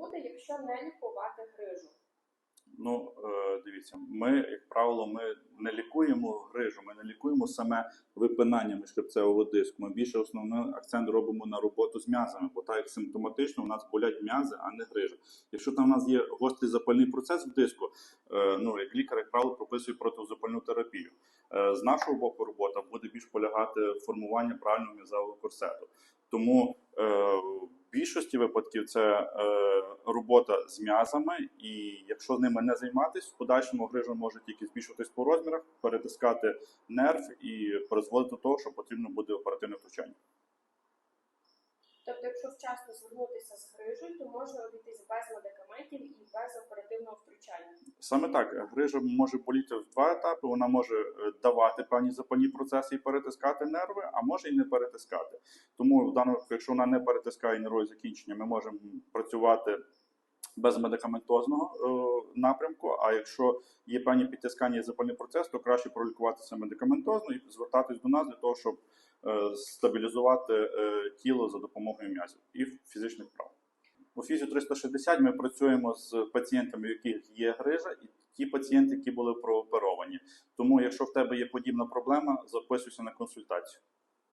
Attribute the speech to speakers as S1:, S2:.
S1: буде, якщо не лікувати грижу?
S2: Ну, е, дивіться, ми, як правило, ми не лікуємо грижу, ми не лікуємо саме випинання міжхребцевого диску. Ми більше основний акцент робимо на роботу з м'язами, бо так як симптоматично у нас болять м'язи, а не грижа. Якщо там у нас є гострий запальний процес в диску, е, ну як лікар, як правило, прописує протизапальну терапію. Е, З нашого боку робота буде більш полягати в формуванні правильного м'язового корсету. Тому е, в більшості випадків це е, робота з м'язами, і якщо ними не займатися, в подальшому грижа може тільки збільшуватись по розмірах, перетискати нерв і призводити до того, що потрібно буде оперативне втручання.
S1: Тобто, якщо вчасно звернутися з грижею, то можна обійтись без медикаментів і без оперативного втручання.
S2: Саме так, грижа може боліти в два етапи. Вона може е, давати певні запальні процеси і перетискати нерви, а може і не перетискати. Тому в даному якщо вона не перетискає нервові закінчення, ми можемо працювати без медикаментозного е, напрямку. А якщо є певні підтискання і запальний процес, то краще пролікуватися медикаментозно і звертатись до нас для того, щоб е, стабілізувати е, тіло за допомогою м'язів і фізичних вправ. У фізі 360 ми працюємо з пацієнтами, у яких є грижа, і ті пацієнти, які були прооперовані. Тому, якщо в тебе є подібна проблема, записуйся на консультацію.